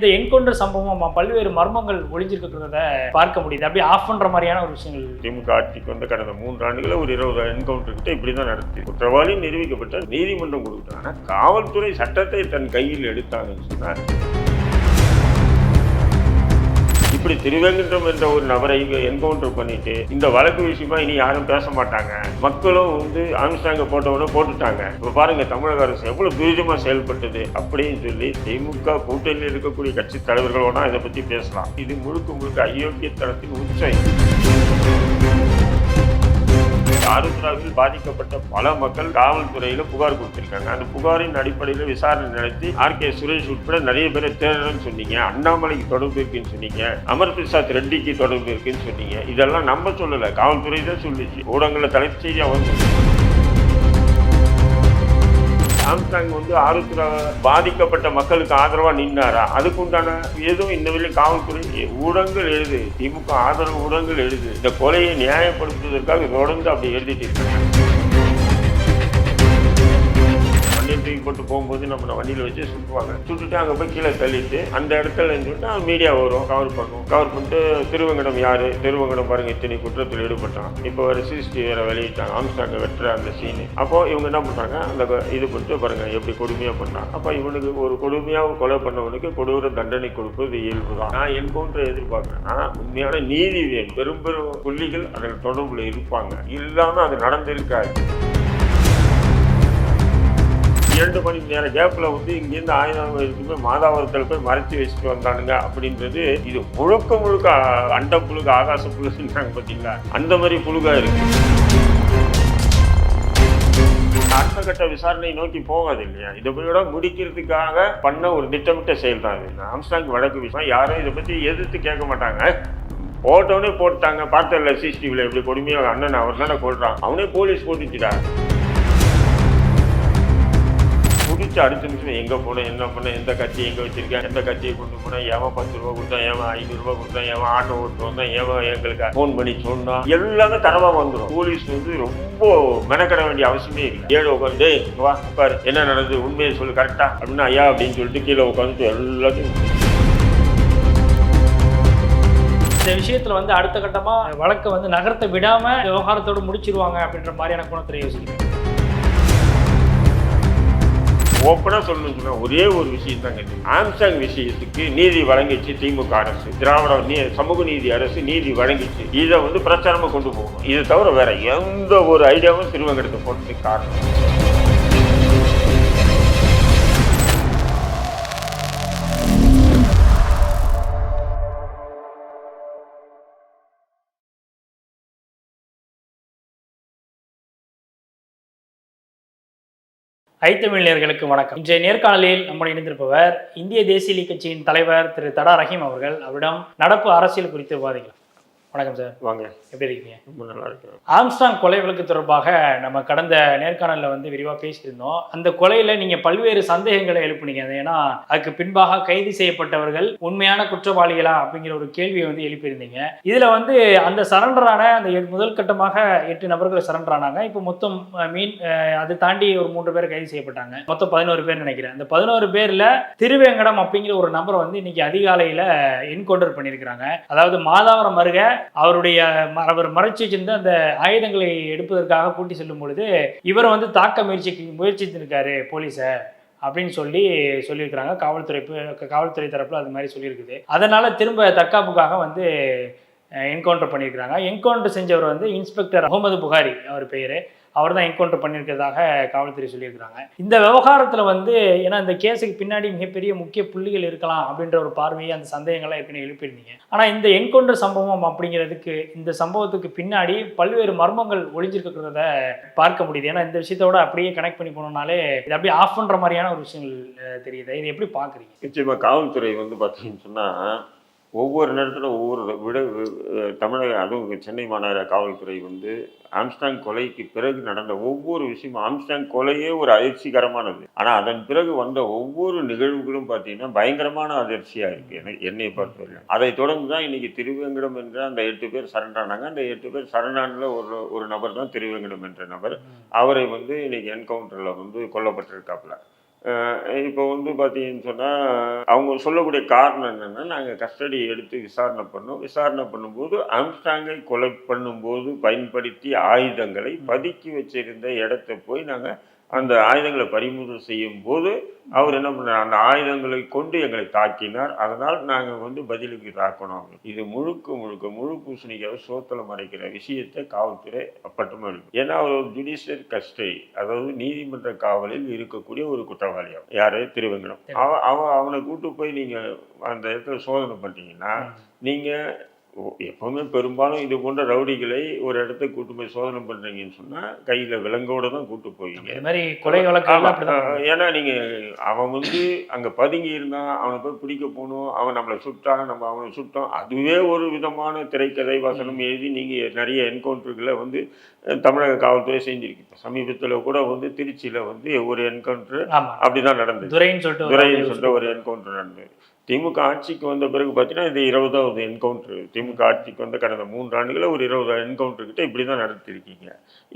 இந்த என்கவுண்டர் சம்பவம் பல்வேறு மர்மங்கள் ஒளிஞ்சிருக்கிறத பார்க்க முடியுது. அப்படியே ஆஃப் பண்ற மாதிரியான ஒரு விஷயங்கள். திமுக ஆட்சிக்கு வந்து கடந்த மூன்று ஆண்டுகளில் ஒரு இருபது என்கவுண்டர் கிட்ட இப்படி தான் நடத்தி குற்றவாளி நிரூபிக்கப்பட்ட நீதிமன்றம் கொடுத்தாங்க காவல்துறை சட்டத்தை தன் கையில் எடுத்தாங்கன்னு சொன்னார் இப்படி திருவேங்கன்றம் என்ற ஒரு நபரை என்கவுண்டர் பண்ணிட்டு இந்த வழக்கு விஷயமா இனி யாரும் பேச மாட்டாங்க. மக்களும் வந்து ஆம்ஸ்டாங்க போட்டவன போட்டுட்டாங்க. இப்ப பாருங்க தமிழக அரசு எவ்வளவு துரிதமா செயல்பட்டது அப்படின்னு சொல்லி திமுக கூட்டணியில் இருக்கக்கூடிய கட்சி தலைவர்களோட இதை பத்தி பேசலாம். இது முழுக்க முழுக்க அயோக்கிய தளத்தின் உச்சம். ஆருத்ராவில் பாதிக்கப்பட்ட பல மக்கள் காவல்துறையில புகார் கொடுத்திருக்காங்க. அந்த புகாரின் அடிப்படையில் விசாரணை நடத்தி ஆர். கே. சுரேஷ் உட்பட நிறைய பேரை தேடுறேன்னு சொன்னீங்க. அண்ணாமலைக்கு தொடர்பு இருக்குன்னு சொன்னீங்க. அமர் பிரசாத் ரெட்டிக்கு தொடர்பு இருக்குன்னு சொன்னீங்க. இதெல்லாம் நம்ம சொல்லல. காவல்துறை தான் சொல்லிச்சு. ஊடகங்களை தலைப்பு செய்தியா வந்து சாம்சங் வந்து ஆருத்ரா பாதிக்கப்பட்ட மக்களுக்கு ஆதரவா நின்னாரா? அதுக்கு உண்டான எதுவும் இந்த வரையும் காவல்துறை ஊடகங்கள் எழுது. திமுக ஆதரவு ஊடகங்கள் எழுது. இந்த கொலையை நியாயப்படுத்துவதற்காக தொடர்ந்து அப்படி எழுதிட்டு இருக்காங்க. தூக்கி போட்டு போகும்போது நம்ம வண்டியில் வச்சு சுட்டுவாங்க சுட்டுட்டு அங்கே போய் கீழே தள்ளிட்டு அந்த இடத்துல இருந்துட்டு மீடியா வரும். கவர் பண்ணுவோம் கவர் பண்ணிட்டு திருவங்கடம் யார்? திருவங்கடம் பாருங்க இத்தனை குற்றத்தில் ஈடுபட்டான். இப்போ ஒரு சிசிடிவி வேற வெளியிட்டாங்க. ஆம்ஸ்டாங்க வெட்டுற அந்த சீனு அப்போ இவங்க என்ன பண்ணுறாங்க அந்த இது பண்ணிட்டு பாருங்க எப்படி கொடுமையாக பண்ணாங்க அப்போ இவனுக்கு ஒரு கொடுமையாக கொலை பண்ணவனுக்கு கொடூர தண்டனை கொடுப்பது இயல்பு தான் நான் என்கவுண்டர் எதிர்பார்க்குறேன்னா உண்மையான நீதி வேணும். பெரும் பெரும் புள்ளிகள் அதில் தொடர்புல இருப்பாங்க. இல்லாமல் அது நடந்திருக்காது. இரண்டு மணி நேர கேப்ல வந்து இங்கேருந்து ஆயுதம் போய் மாதாவரத்தில் போய் மறைச்சி வச்சுட்டு வந்தானுங்க அப்படின்றது இது முழுக்க முழுக்க அண்ட புழுக ஆகாச புழுகுன்றாங்க பார்த்தீங்களா அந்த மாதிரி புழுகா இருக்கு. அடுத்த கட்ட விசாரணை நோக்கி போகாது இல்லையா? இதை விட முடிக்கிறதுக்காக பண்ண ஒரு திட்டமிட்ட செயல் தான் இது. ஆம்ஸ்டாங் வழக்கு விஷயம் யாரும் இதை பத்தி எதிர்த்து கேட்க மாட்டாங்க. போட்டவனே போட்டாங்க பார்த்தல சிசிடிவியில் எப்படி கொடுமையாக அண்ணன் அவர் தானே கொள்றான் அவனே போலீஸ் போட்டுச்சுட்டாங்க பிடிச்சி அடுத்த நிமிஷம் எங்கே போனேன் என்ன பண்ணேன் எந்த கட்சி எங்கே வச்சிருக்கேன் எந்த கட்சியை கொண்டு போனேன் ஏவன் பத்து ரூபா கொடுத்தான் ஏவன் ஐநூறு ரூபா கொடுத்தான் ஏவன் ஆட்டோ ஓட்டு வந்தான் ஏவன் எங்களுக்கு ஃபோன் பண்ணி சொன்னான் எல்லாமே தரவா வந்துடும் போலீஸ் வந்து ரொம்ப மெனக்கட வேண்டிய அவசியமே இல்லை. ஏழு உட்காந்து வா பாரு என்ன நடந்தது? உண்மையை சொல்லு கரெக்டா அப்படின்னா ஐயா அப்படின்னு சொல்லிட்டு கீழே உட்காந்துட்டு எல்லாத்தையும் இந்த விஷயத்துல வந்து அடுத்த கட்டமா வழக்கை வந்து நகர்த்த விடாம விவகாரத்தோடு முடிச்சிருவாங்க அப்படின்ற மாதிரியான குணத்துல யோசிக்கிறேன். ஓப்பனாக சொல்லணும்னு ஒரே ஒரு விஷயம் தாங்க. ஆம்சாங் விஷயத்துக்கு நீதி வழங்கிச்சு திமுக அரசு. திராவிட நீ சமூக நீதி அரசு நீதி வழங்கிச்சு. இதை வந்து பிரச்சாரமாக கொண்டு போகணும். இதை தவிர வேற எந்த ஒரு ஐடியாவும் திருவங்கடத்தை போட்டதுக்கு காரணம் ஐத்தமிழர்களுக்கு வணக்கம். இன்றைய நேர்காணலில் நம்முடன் இணைந்திருப்பவர் இந்திய தேசிய கட்சியின் தலைவர் திரு தடா ரஹீம் அவர்கள். அவரிடம் நடப்பு அரசியல் குறித்து விவாதிக்கலாம். வணக்கம் சார். வாங்க. எப்படி இருக்கீங்க? ரொம்ப நல்லா இருக்கு ஆம்ஸ்டாங் கொலை வழக்கு தொடர்பாக நம்ம கடந்த நேர்காணலில் வந்து விரிவாக பேசியிருந்தோம். அந்த கொலையில் நீங்கள் பல்வேறு சந்தேகங்களை எழுப்புனீங்க. அது ஏன்னா அதுக்கு பின்பாக கைது செய்யப்பட்டவர்கள் உண்மையான குற்றவாளிகளா அப்படிங்கிற ஒரு கேள்வியை வந்து எழுப்பியிருந்தீங்க. இதில் வந்து அந்த சரண்டரான அந்த முதல் கட்டமாக எட்டு நபர்கள் சரண்டர் ஆனாங்க இப்போ மொத்தம் மீன் அதை தாண்டி ஒரு மூன்று பேர் கைது செய்யப்பட்டாங்க. மொத்தம் பதினோரு பேர் நினைக்கிறேன். அந்த பதினோரு பேரில் திருவேங்கடம் அப்படிங்கிற ஒரு நபரை வந்து இன்னைக்கு அதிகாலையில் என்கவுண்டர் பண்ணியிருக்கிறாங்க. அதாவது மாதாவரம் அருக அவருடைய ம- அவர் மறைச்சு வச்சிருந்த அந்த ஆயுதங்களை எடுப்பதற்காக கூட்டி செல்லும் பொழுது இவரை வந்து தாக்க முயற்சி முயற்சித்திருக்காரு போலீஸை அப்படின்னு சொல்லி சொல்லியிருக்கிறாங்க. காவல்துறை காவல்துறை தரப்புல அது மாதிரி சொல்லியிருக்குது. அதனால திரும்ப தற்காப்புக்காக வந்து என்கவுண்டர் பண்ணியிருக்கிறாங்க. என்கவுண்டர் செஞ்சவர் வந்து இன்ஸ்பெக்டர் அகமது புகாரி அவர் பெயர். அவர் தான் என்கவுண்டர் பண்ணியிருக்கிறதாக காவல்துறை சொல்லியிருக்கிறாங்க. இந்த விவகாரத்தில் வந்து ஏன்னா இந்த கேஸுக்கு பின்னாடி மிகப்பெரிய முக்கிய புள்ளிகள் இருக்கலாம் அப்படின்ற ஒரு பார்வையை அந்த சந்தேகங்கள்லாம் ஏற்கனவே எழுப்பியிருந்தீங்க. ஆனால் இந்த என்கவுண்டர் சம்பவம் அப்படிங்கிறதுக்கு இந்த சம்பவத்துக்கு பின்னாடி பல்வேறு மர்மங்கள் ஒளிஞ்சிருக்கிறத பார்க்க முடியுது. ஏன்னா இந்த விஷயத்தோட அப்படியே கனெக்ட் பண்ணி போனோம்னாலே இது அப்படியே ஆஃப் பண்ணுற மாதிரியான ஒரு விஷயங்கள் தெரியுது. இதை எப்படி பார்க்குறீங்க? நிச்சயமாக காவல்துறை வந்து பார்த்தீங்கன்னு சொன்னால் ஒவ்வொரு நேரத்தில் ஒவ்வொரு விட தமிழக அதுவும் சென்னை மாநகர காவல்துறை வந்து ஆம்ஸ்டாங் கொலைக்கு பிறகு நடந்த ஒவ்வொரு விஷயமும் ஆம்ஸ்டாங் கொலையே ஒரு அதிர்ச்சிகரமானது. ஆனால் அதன் பிறகு வந்த ஒவ்வொரு நிகழ்வுகளும் பார்த்தீங்கன்னா பயங்கரமான அதிர்ச்சியாக இருக்கு. எனக்கு என்னை பொறுத்தவரையும் அதை தொடர்ந்து தான் இன்னைக்கு திருவேங்கடம் என்ற அந்த எட்டு பேர் சரணானாங்க. அந்த எட்டு பேர் சரணானில் ஒரு ஒரு நபர் தான் திருவேங்கடம் என்ற நபர். அவரை வந்து இன்னைக்கு என்கவுண்டரில் வந்து கொல்லப்பட்டிருக்காப்புல. இப்போ வந்து பார்த்தீங்கன்னு சொன்னால் அவங்க சொல்லக்கூடிய காரணம் என்னென்னா நாங்கள் கஸ்டடி எடுத்து விசாரணை பண்ணோம். விசாரணை பண்ணும்போது ஆம்ஸ்டாங்கை கொலை பண்ணும்போது பயன்படுத்திய ஆயுதங்களை பதுக்கி வச்சிருந்த இடத்த போய் நாங்கள் அந்த ஆயுதங்களை பறிமுதல் செய்யும் போது அவர் என்ன பண்ணார்? அந்த ஆயுதங்களை கொண்டு எங்களை தாக்கினார். அதனால் நாங்கள் வந்து பதிலுக்கு தாக்கணும் இது முழுக்க முழுக்க முழு பூசணிக்காக சோத்துல மறைக்கிற விஷயத்தை காவல்துறை அப்பட்டமாக இருக்கு. ஏன்னா அவர் ஒரு ஜுடிஷியல் கஸ்டடி அதாவது நீதிமன்ற காவலில் இருக்கக்கூடிய ஒரு குற்றவாளி அவன். யாரு? திருவங்கடம். அவன் அவன் அவனை கூட்டு போய் நீங்கள் அந்த இடத்துல சோதனை பண்ணிட்டீங்கன்னா நீங்கள் எப்பவுமே பெரும்பாலும் இது போன்ற ரவுடிகளை ஒரு இடத்துக்கு கூட்டு போய் சோதனை பண்றீங்கன்னு சொன்னா கையில விலங்கோட தான் கூட்டு போவீங்க. மாதிரி கொலை ஏன்னா நீங்க அவன் வந்து அங்க பதுங்கி இருந்தான் அவனை போய் பிடிக்க போகணும் அவன் நம்மளை சுட்டான் நம்ம அவனை சுட்டோம் அதுவே ஒரு விதமான திரைக்கதை வசனம் எழுதி நீங்க நிறைய என்கவுண்டர்களை வந்து தமிழக காவல்துறை செஞ்சிருக்கு இப்ப சமீபத்துல கூட வந்து திருச்சியில வந்து ஒரு என்கவுண்டர் அப்படிதான் நடந்தது. துரைன்னு சொல்லிட்டு துரைன்னு சொல்லிட்டு ஒரு என்கவுண்டர் நடந்தது. திமுக ஆட்சிக்கு வந்த பிறகு பார்த்தீங்கன்னா இது இருபதாவது என்கவுண்டர் திமுக ஆட்சிக்கு வந்த கடந்த மூன்று ஆண்டுகளில் ஒரு இருபது என்கவுண்டர்கிட்ட இப்படி தான் நடத்திருக்கீங்க.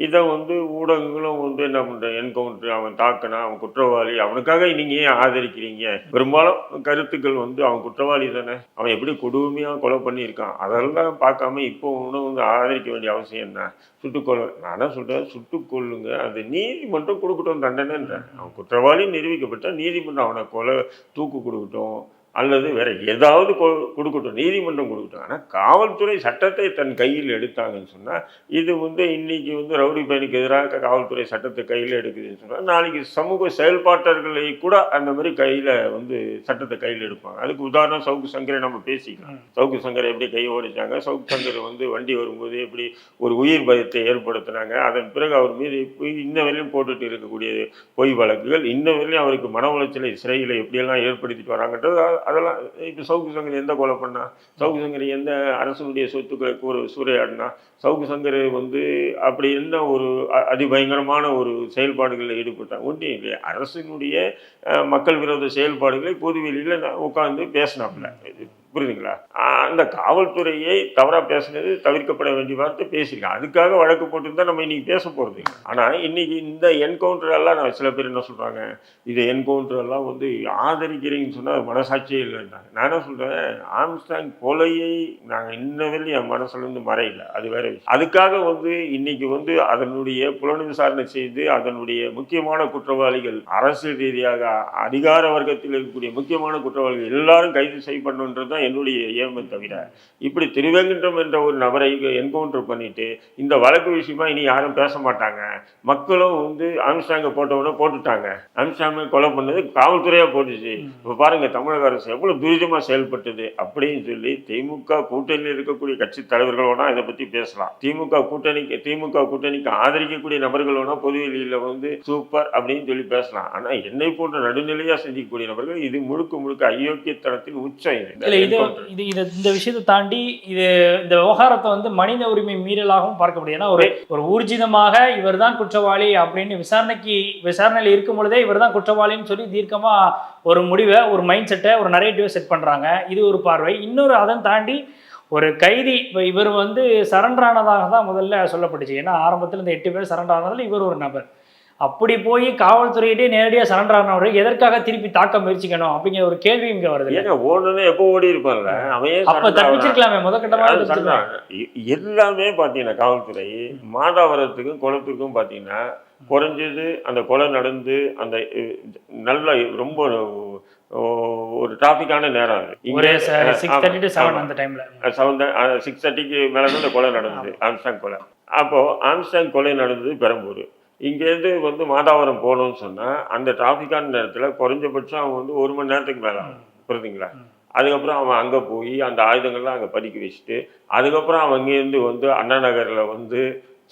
இதை வந்து ஊடகங்களும் வந்து என்ன பண்ணுற என்கவுண்டர் அவன் தாக்கினா அவன் குற்றவாளி அவனுக்காக நீங்கள் ஏன் ஆதரிக்கிறீங்க? பெரும்பாலும் கருத்துக்கள் வந்து அவன் குற்றவாளி தானே. அவன் எப்படி கொடுமையாக கொலை பண்ணியிருக்கான்? அதெல்லாம் பார்க்காம இப்போ ஒன்றும் வந்து ஆதரிக்க வேண்டிய அவசியம் என்ன? சுட்டுக்கொள்ள நான் தான் சொல்கிறேன் சுட்டுக்கொள்ளுங்க அது நீதிமன்றம் கொடுக்கட்டும் தண்டனைன்றேன். அவன் குற்றவாளி நிரூபிக்கப்பட்ட நீதிமன்றம் அவனை கொலை தூக்கு கொடுக்கட்டும். அல்லது வேற ஏதாவது கொ- கொடுக்கட்டும் நீதிமன்றம் கொடுக்கட்டும். ஆனால் காவல்துறை சட்டத்தை தன் கையில் எடுத்தாங்கன்னு சொன்னால் இது வந்து இன்னைக்கு வந்து ரவுடி பையனுக்கு எதிராக காவல்துறை சட்டத்தை கையில் எடுக்குதுன்னு சொன்னால் நாளைக்கு சமூக செயல்பாட்டர்களை கூட அந்த மாதிரி கையில் வந்து சட்டத்தை கையில் எடுப்பாங்க. அதுக்கு உதாரணம் சவுக்கு சங்கரை நம்ம பேசிக்கலாம். சவுக்கு சங்கரை எப்படி கை ஓடிச்சாங்க? சவுக்கு சங்கர் வந்து வண்டி வரும்போது எப்படி ஒரு உயிர் பயத்தை ஏற்படுத்தினாங்க? அதன் பிறகு அவர் மீது இப்போ இன்ன வரையிலும் போட்டுட்டு இருக்கக்கூடிய பொய் வழக்குகள் இன்ன வரையிலும் அவருக்கு மன உளைச்சலை சிறையில் எப்படியெல்லாம் ஏற்படுத்திட்டு வராங்கன்றது அதெல்லாம் இப்போ சவுக்கு சங்கர் எந்த கொலை பண்ணா? சவுக்கு சங்கர் எந்த அரசனுடைய சொத்துக்களை ஒரு சூறையாடினா? சவுக்கு சங்கர் வந்து அப்படி என்ன ஒரு அ- அதிபயங்கரமான ஒரு செயல்பாடுகளில் ஈடுபட்டாங்க ஒன்றும் இல்லை அரசினுடைய மக்கள் விரோத செயல்பாடுகளை பொதுவெளியில் உட்காந்து பேசினாப்புல. புரியுதுங்களா? அந்த காவல்துறையை தவறாக பேசினது தவிர்க்கப்பட வேண்டிய வார்த்தை பேசியிருக்கேன் அதுக்காக வழக்கு போட்டிருந்தா நம்ம இன்றைக்கி பேச போகிறது ஆனால் இன்றைக்கி இந்த என்கவுண்டர் எல்லாம் நான் சில பேர் என்ன சொல்கிறாங்க இது என்கவுண்டர் எல்லாம் வந்து ஆதரிக்கிறீங்கன்னு சொன்னால் மனசாட்சியே இல்லைன்றாங்க. நான் என்ன சொல்கிறேன் ஆம்ஸ்டாங் கொலையை நாங்கள் இன்ன வரையும் என் மனசுலேருந்து மறையல. அது வேற விஷயம். அதுக்காக வந்து இன்னைக்கு வந்து அதனுடைய புலன் விசாரணை செய்து அதனுடைய முக்கியமான குற்றவாளிகள் அரசியல் ரீதியாக அதிகார வர்க்கத்தில் இருக்கக்கூடிய முக்கியமான குற்றவாளிகள் எல்லாரும் கைது செய்யப்படணுன்றது தான் என்னுடைய ஏமை தவிர. இப்படி திருவேங்கன்றம் என்ற ஒரு நபரை என்கவுண்டர் பண்ணிட்டு இந்த வழக்கு விஷயமா இனி யாரும் பேச மாட்டாங்க. மக்களும் வந்து ஆம்ஸ்டாங்கை போட்டவன போட்டுட்டாங்க. ஆம்ஸ்டாங்கை கொலை பண்ணது காவல்துறையா போட்டுச்சு. இப்போ பாருங்க தமிழக அரசு எவ்வளவு துரிதமா செயல்பட்டது அப்படின்னு சொல்லி திமுக கூட்டணியில் இருக்கக்கூடிய கட்சி தலைவர்களோட இதை பத்தி பேசலாம். திமுக கூட்டணிக்கு திமுக கூட்டணிக்கு ஆதரிக்கக்கூடிய நபர்களோட பொதுவெளியில வந்து சூப்பர் அப்படின்னு சொல்லி பேசலாம். ஆனா என்னை போன்ற நடுநிலையா சிந்திக்கக்கூடிய நபர்கள் இது முழுக்க முழுக்க அயோக்கியத்தனத்தின் உச்சம். இது. இது. இது இந்த விஷயத்தை தாண்டி இது இந்த விவகாரத்தை வந்து மனித உரிமை மீறலாகவும் பார்க்க முடியும். ஏன்னா ஒரு ஒரு ஊர்ஜிதமாக இவர்தான் குற்றவாளி அப்படின்னு விசாரணைக்கு விசாரணையில் இருக்கும் பொழுதே இவர்தான் குற்றவாளின்னு சொல்லி தீர்க்கமா ஒரு முடிவை ஒரு மைண்ட் செட்டை ஒரு நரேட்டிவை செட் பண்றாங்க. இது ஒரு பார்வை. இன்னொரு அதன் தாண்டி ஒரு கைதி இப்போ இவர் வந்து சரண்டர் ஆனதாக தான் முதல்ல சொல்லப்பட்டுச்சு. ஏன்னா ஆரம்பத்தில் இந்த எட்டு பேர் சரண்டர் ஆனதில் இவர் ஒரு நபர். அப்படி போய் காவல்துறையிட்டே நேரடியாக சரண்டர் ஆனவரை எதற்காக திருப்பி தாக்க முயற்சிக்கணும் அப்படிங்கிற ஒரு கேள்வி இங்க வருது. ஏங்க ஓடுனே எப்போ ஓடி இருப்பான்ல அவன் அப்ப? தப்பிச்சிருக்கலாமே முதற்கட்டமாக எல்லாமே பார்த்தீங்கன்னா காவல்துறை மாதாவரத்துக்கும் குளத்துக்கும் பார்த்தீங்கன்னா குறைஞ்சது அந்த கொலை நடந்து அந்த நல்ல ரொம்ப ஒரு டிராஃபிக்கான நேரம் இங்க, சிக்ஸ் தேர்ட்டி டு செவன். அந்த டைம்ல செவன் சிக்ஸ் தேர்ட்டிக்கு மேலே இந்த கொலை நடந்தது ஆம்ஸ்டாங் கொலை அப்போ ஆம்ஸ்டாங் கொலை நடந்தது பெரம்பூர். இங்கேருந்து வந்து மாதாவரம் போகணும்னு சொன்னால் அந்த டிராஃபிக்கான நேரத்தில் குறைஞ்சபட்சம் அவன் வந்து ஒரு மணி நேரத்துக்கு மேலே ஆகும். புரியுதுங்களா. அதுக்கப்புறம் அவன் அங்கே போய் அந்த ஆயுதங்கள்லாம் அங்கே பதுக்கி வச்சுட்டு அதுக்கப்புறம் அவன் இங்கேருந்து வந்து அண்ணா நகரில் வந்து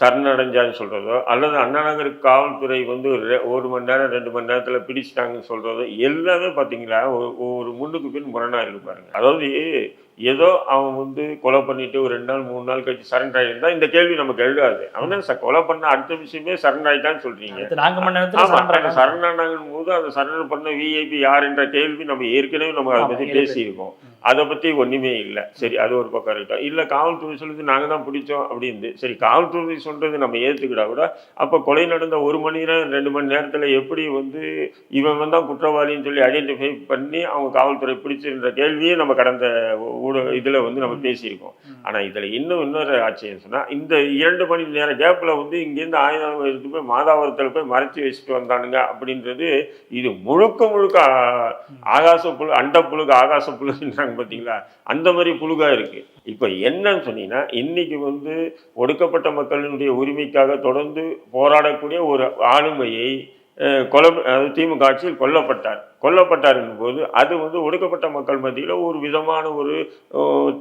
சரணடைஞ்சான்னு சொல்கிறதோ அல்லது அண்ணா நகர் காவல்துறை வந்து ஒரு மணி நேரம் ரெண்டு மணி நேரத்தில் பிடிச்சிட்டாங்கன்னு சொல்கிறதோ எல்லாமே பார்த்தீங்களா ஒரு முன்னுக்கு பின் முரணாக இருக்கு அதாவது ஏதோ அவன் வந்து கொலை பண்ணிட்டு ஒரு ரெண்டு நாள் மூணு நாள் கழிச்சு சரண்டர் ஆகியிருந்தா இந்த கேள்வி நமக்கு எழுதாது அவன் தான் ச- கொலை பண்ண அடுத்த விஷயமே சரண்டர் ஆயிட்டான்னு சொல்றீங்க. சரணானாங்கும் போது அந்த சரணர் பண்ண விஐபி யாருன்ற கேள்வி நம்ம ஏற்கனவே நம்ம அதை பத்தி. பேசியிருக்கோம். அதை பத்தி ஒண்ணுமே இல்லை. சரி அது ஒரு பக்கம் இருக்கட்டும். இல்ல காவல்துறை சொல்லுது நாங்க தான் பிடிச்சோம் அப்படின்னு சரி காவல்துறை சொல்றது நம்ம ஏத்துக்கிட்டா கூட அப்ப கொலை நடந்த ஒரு மணி நேரம் ரெண்டு மணி நேரத்துல எப்படி வந்து இவன் வந்தா குற்றவாளின்னு சொல்லி ஐடென்டிஃபை பண்ணி அவங்க காவல்துறை பிடிச்சிருந்த கேள்வியே நம்ம கடந்த ஊடக இதுல வந்து நம்ம பேசியிருக்கோம். ம். ஆனா இதுல இன்னும் இன்னொரு ஆச்சரியம் சொன்னா இந்த இரண்டு மணி நேர கேப்ல வந்து இங்கேருந்து ஆயுதம் எடுத்து போய் மாதாவரத்தில் போய் மறைச்சி வச்சுட்டு வந்தானுங்க அப்படின்றது இது முழுக்க முழுக்க ஆகாச புழு அண்ட புழுகு ஆகாச புழுகுன்றாங்க பார்த்தீங்களா? அந்த மாதிரி புழுகா இருக்கு. இப்போ என்னன்னு சொன்னீங்கன்னா இன்னைக்கு வந்து ஒடுக்கப்பட்ட மக்களினுடைய உரிமைக்காக தொடர்ந்து போராடக்கூடிய ஒரு ஆளுமையை கொலை அதாவது திமுக ஆட்சியில் கொல்லப்பட்டார். கொல்லப்பட்டார் போது அது வந்து ஒடுக்கப்பட்ட மக்கள் மத்தியில் ஒரு விதமான ஒரு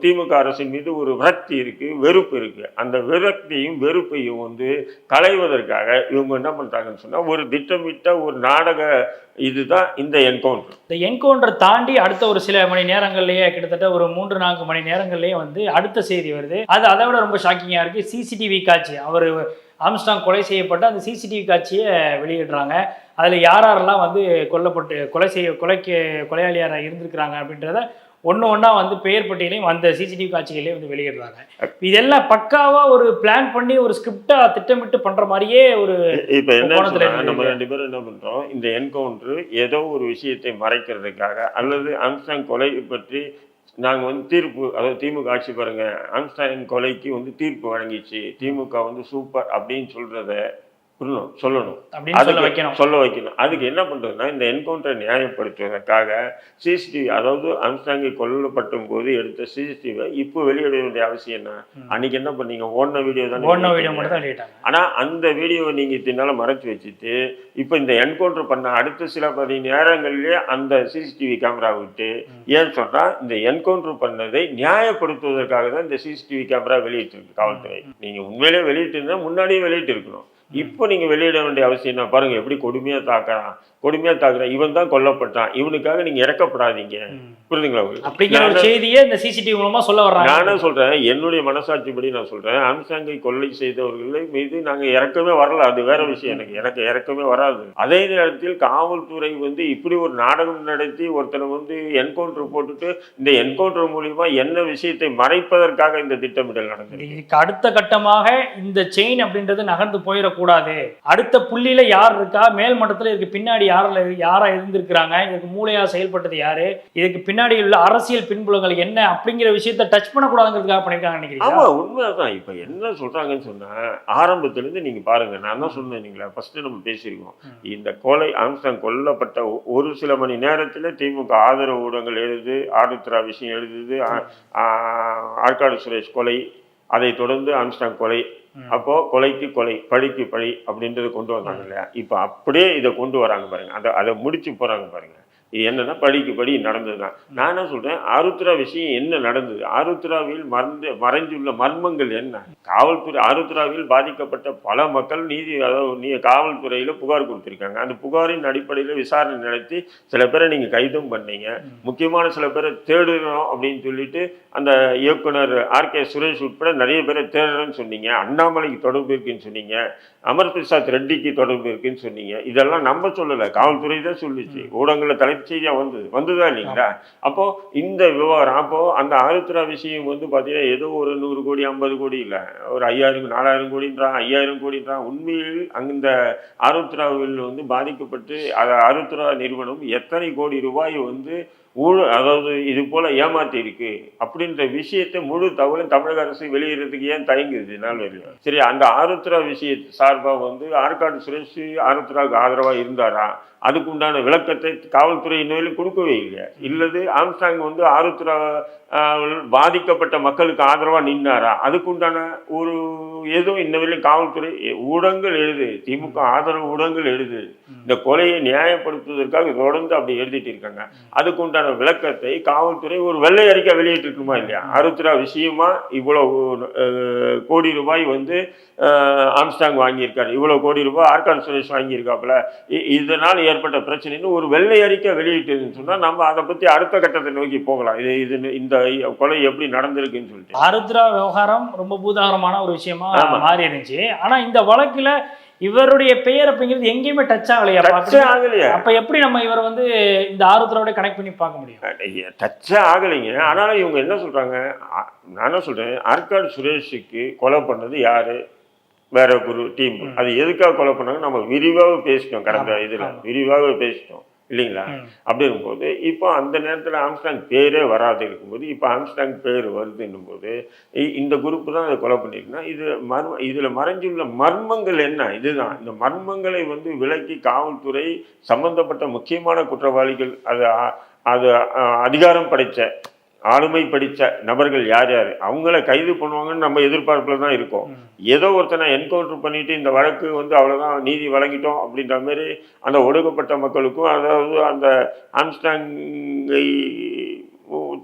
திமுக அரசின் மீது ஒரு விரக்தி இருக்குது வெறுப்பு இருக்குது அந்த விரக்தியும் வெறுப்பையும் வந்து களைவதற்காக இவங்க என்ன பண்ணுறாங்கன்னு சொன்னால் ஒரு திட்டமிட்ட ஒரு நாடக இதுதான் இந்த என்கவுண்டர். இந்த என்கவுண்டர் தாண்டி அடுத்த ஒரு சில மணி நேரங்கள்லேயே கிட்டத்தட்ட ஒரு மூன்று நான்கு மணி நேரங்கள்லேயே வந்து அடுத்த செய்தி வருது. அது அதை விட ரொம்ப ஷாக்கிங்காக இருக்குது சிசிடிவி காட்சி. அவர் ஆம்ஸ்டாங் கொலை செய்யப்பட்ட அந்த சிசிடிவி காட்சியை வெளியிடுறாங்க அதில் யார் யாரெல்லாம் வந்து கொல்லப்பட்டு கொலை செய்ய கொலைக்கு கொலையாளியாராக இருந்திருக்கிறாங்க அப்படின்றத ஒன்று ஒன்றா வந்து பெயர் பட்டியலையும் அந்த சிசிடிவி காட்சிகளே வந்து வெளியிடுறாங்க இதெல்லாம் பக்காவாக ஒரு பிளான் பண்ணி ஒரு ஸ்கிரிப்டாக திட்டமிட்டு பண்ணுற மாதிரியே ஒரு இப்ப என்ன. நம்ம ரெண்டு பேரும் என்ன பண்றோம் இந்த என்கவுண்டர் ஏதோ ஒரு விஷயத்தை மறைக்கிறதுக்காக அல்லது ஆம்ஸ்டாங் கொலை பற்றி நாங்கள் வந்து தீர்ப்பு அதாவது திமுக ஆட்சி பாருங்க. ஆம்ஸ்டாங் கொலைக்கு வந்து தீர்ப்பு வழங்கிச்சு. திமுக வந்து சூப்பர் அப்படின்னு சொல்கிறத சொல்லணும். சொல்லணும் அதுக்கு வைக்கணும். சொல்ல வைக்கணும். அதுக்கு என்ன பண்றதுன்னா இந்த என்கவுண்டரை நியாயப்படுத்துவதற்காக சிசிடிவி அதாவது அம்ஸ்டாங்கை கொல்லப்பட்டும் போது எடுத்த சிசிடிவி இப்போ வெளியிட வேண்டிய அவசியம் என்ன. அன்னைக்கு என்ன பண்ணீங்க? ஓடின வீடியோ தானே ஓடின வீடியோ. மட்டும் தான் வெளியிட்டாங்க. ஆனா அந்த வீடியோவை நீங்க இத்தனால மறைச்சு வச்சுட்டு இப்போ இந்த என்கவுண்டர் பண்ண அடுத்த சில மணி நேரங்களிலே அந்த சிசிடிவி கேமரா விட்டு. ஏன் சொன்னா இந்த என்கவுண்டர் பண்ணதை நியாயப்படுத்துவதற்காக தான் இந்த சிசிடிவி கேமரா வெளியிட்டிருக்கு காவல்துறை. நீங்க உண்மையிலே வெளியிட்டு இருந்தா முன்னாடியே வெளியிட்டு இருக்கணும் இப்போ நீங்க வெளியிட வேண்டிய அவசியம் என்ன? பாருங்க எப்படி கொடுமையா தாக்குறான். கொடுமையா தாக்குறான். இவன் தான் கொல்லப்பட்டான். இவனுக்காக நீங்க இறக்கப்படாதீங்க. புரியுதுங்களா? அப்படிங்கிற ஒரு செய்தியை இந்த சிசிடிவி மூலமா சொல்ல வர்றாங்க. நானே சொல்றேன். என்னுடைய மனசாட்சிப்படி நான் சொல்றேன். ஆம்சாங்கை கொள்ளை செய்தவர்களை மீது நாங்க இறக்கமே வரல. அது வேற விஷயம். எனக்கு எனக்கு இறக்கமே வராது. அதே நேரத்தில் காவல்துறை வந்து இப்படி ஒரு நாடகம் நடத்தி ஒருத்தனை வந்து என்கவுண்டர் போட்டுட்டு இந்த என்கவுண்டர் மூலியமா என்ன விஷயத்தை மறைப்பதற்காக இந்த திட்டமிடல் நடந்தது? இதுக்கு அடுத்த கட்டமாக இந்த செயின் அப்படின்றது நகர்ந்து போயிடக்கூடாது. அடுத்த புள்ளியில யார் இருக்கா? மேல் மட்டத்துல இதுக்கு பின்னாடி யாரில் யாரா இருந்திருக்கிறாங்க? இதுக்கு மூளையா செயல்பட்டது யாரு? இதுக்கு பின்னாடி உள்ள அரசியல் பின்புலங்கள் என்ன அப்படிங்கிற விஷயத்த டச் பண்ணக்கூடாதுங்கிறதுக்காக பண்ணிருக்காங்க நினைக்கிறீங்க ஆமா உண்மைதான். இப்ப என்ன சொல்றாங்கன்னு சொன்னா ஆரம்பத்துல இருந்து நீங்க பாருங்க. நான் தான் சொன்னேன் நீங்களா ஃபர்ஸ்ட் நம்ம பேசியிருக்கோம். இந்த கொலை ஆம்ஸ்டாங் கொல்லப்பட்ட ஒரு சில மணி நேரத்துல திமுக ஆதரவு ஊடகங்கள் எழுது ஆருத்ரா விஷயம் எழுதுது ஆற்காடு சுரேஷ் கொலை அதை தொடர்ந்து ஆம்ஸ்டாங் கொலை. அப்போ கொலைக்கு கொலை பழிக்கு பழி அப்படின்றத கொண்டு வந்தாங்க இல்லையா? இப்போ அப்படியே இதை கொண்டு வராங்க பாருங்க. அதை அதை முடிச்சு போறாங்க பாருங்க. என்னன்னா பழிக்கு படி நடந்தது தான் நான் என்ன சொல்றேன்? ஆருத்ரா விஷயம் என்ன நடந்தது? ஆருத்ராவில் மறந்து மறைஞ்சுள்ள மர்மங்கள் என்ன? காவல்துறை ஆருத்ராவில் பாதிக்கப்பட்ட பல மக்கள் நீதி அதாவது நீ காவல்துறையில புகார் கொடுத்திருக்காங்க. அந்த புகாரின் அடிப்படையில் விசாரணை நடத்தி சில பேரை நீங்க கைதும் பண்ணீங்க. முக்கியமான சில பேரை தேடுறோம் அப்படின்னு சொல்லிட்டு அந்த இயக்குனர் ஆர். கே. சுரேஷ் உட்பட நிறைய பேரை தேடுறேன்னு சொன்னீங்க. அண்ணாமலைக்கு தொடர்பு இருக்குன்னு சொன்னீங்க. அமர் பிரசாத் ரெட்டிக்கு தொடர்பு இருக்குன்னு சொன்னீங்க. இதெல்லாம் நம்ம சொல்லலை. காவல்துறை தான் சொல்லிச்சு. ஊடகங்களில் தலைப்புச் வந்தது வந்துதான் இல்லைங்களா? அப்போ இந்த விவகாரம் அப்போ அந்த ஆருத்ரா விஷயம் வந்து பார்த்தீங்கன்னா ஏதோ ஒரு நூறு கோடி ஐம்பது கோடி இல்லை. ஒரு ஐயாயிரம் நாலாயிரம் கோடின்றான் ஐயாயிரம் கோடின்றான் உண்மையில் அந்த ஆருத்ராவில் வந்து பாதிக்கப்பட்டு அது ஆருத்ரா நிறுவனம் எத்தனை கோடி ரூபாய் வந்து ஊழ அதாவது இது போல ஏமாத்தி இருக்கு அப்படின்ற விஷயத்தை முழு தகவலும் தமிழக அரசு வெளியிடுறதுக்கு ஏன் தயங்குது நாள் வரையும் சரி அந்த ஆருத்ரா விஷய சார்பா வந்து ஆற்காடு சுரேஷ் ஆருத்ராவுக்கு ஆதரவா இருந்தாரா? அதுக்கு உண்டான விளக்கத்தை காவல்துறை இன்னும் கொடுக்கவே இல்லை. இல்லது ஆம்ஸ்டாங் வந்து ஆருத்ரா ஆஹ், பாதிக்கப்பட்ட மக்களுக்கு ஆதரவா நின்னாரா? அதுக்கு உண்டான ஒரு ஏதோ இன்ன வரையிலும் காவல்துறை ஊடகங்கள் எழுது திமுக ஆதரவு ஊடகங்கள் எழுது. இந்த கொலையை நியாயப்படுத்துவதற்காக தொடர்ந்து அப்படி எழுதிட்டு இருக்காங்க. அதுக்கு உண்டான விளக்கத்தை காவல்துறை ஒரு வெள்ளை அறிக்கை வெளியிட்டிருக்குமா இல்லையா? அறுபத்தி விஷயமா இவ்வளவு கோடி ரூபாய் வந்து அஹ், ஆம்ஸ்டாங் வாங்கியிருக்காரு. இவ்வளவு கோடி ரூபாய் ஆர்கான் சுரேஷ் வாங்கியிருக்காப்புல. இதனால் ஏற்பட்ட பிரச்சனைன்னு ஒரு வெள்ளை அறிக்கை வெளியிட்டதுன்னு சொன்னா நம்ம அதை பத்தி அடுத்த கட்டத்தை நோக்கி போகலாம். இது இது இந்த கொலை எப்படி நடந்திருக்குன்னு சொல்லிட்டு. ஆருத்ரா விவகாரம் ரொம்ப பூதாகரமான ஒரு விஷயமா. மாறி இருந்துச்சு ஆனா இந்த வழக்குல இவருடைய பெயர் அப்படிங்கிறது எங்கேயுமே டச் ஆகலையா? டச்சே ஆகலையா. அப்ப எப்படி நம்ம இவரை வந்து இந்த ஆர்வத்தரோட கனெக்ட் பண்ணி பார்க்க முடியும்? டச்சே ஆகலைங்க. ஆனாலும் இவங்க என்ன சொல்றாங்க? ஆ- நான் என்ன சொல்றேன்? ஆற்காடு சுரேஷுக்கு கொலை பண்ணது யாரு? வேற ஒரு டீம் அது எதுக்காக கொலை பண்ணாங்க நம்ம விரிவாக பேசிட்டோம் கடந்த இதுல. விரிவாக பேசிட்டோம் இல்லைங்களா. அப்படி இருக்கும்போது இப்போ அந்த நேரத்தில் ஆம்ஸ்டாங் பேரே வராது இருக்கும்போது இப்போ ஆம்ஸ்டாங் பேர் வருதுன்னும் போது இந்த குரூப் தான் அதை கொலை பண்ணியிருக்குன்னா இது மர்ம இதில் மறைஞ்சுள்ள மர்மங்கள் என்ன? இதுதான். இந்த மர்மங்களை வந்து விலக்கி காவல்துறை சம்பந்தப்பட்ட முக்கியமான குற்றவாளிகள் அது அது அதிகாரம் படைத்த ஆளுமை படித்த நபர்கள் யார் யார்? அவங்கள கைது பண்ணுவாங்கன்னு நம்ம எதிர்பார்ப்பில் தான் இருக்கோம். ஏதோ ஒருத்தனை என்கவுண்டர் பண்ணிட்டு இந்த வழக்கு வந்து அவ்வளோதான் நீதி வழங்கிட்டோம் அப்படின்ற மாதிரி அந்த ஒடுக்கப்பட்ட மக்களுக்கும் அதாவது அந்த ஆம்ஸ்டாங்கை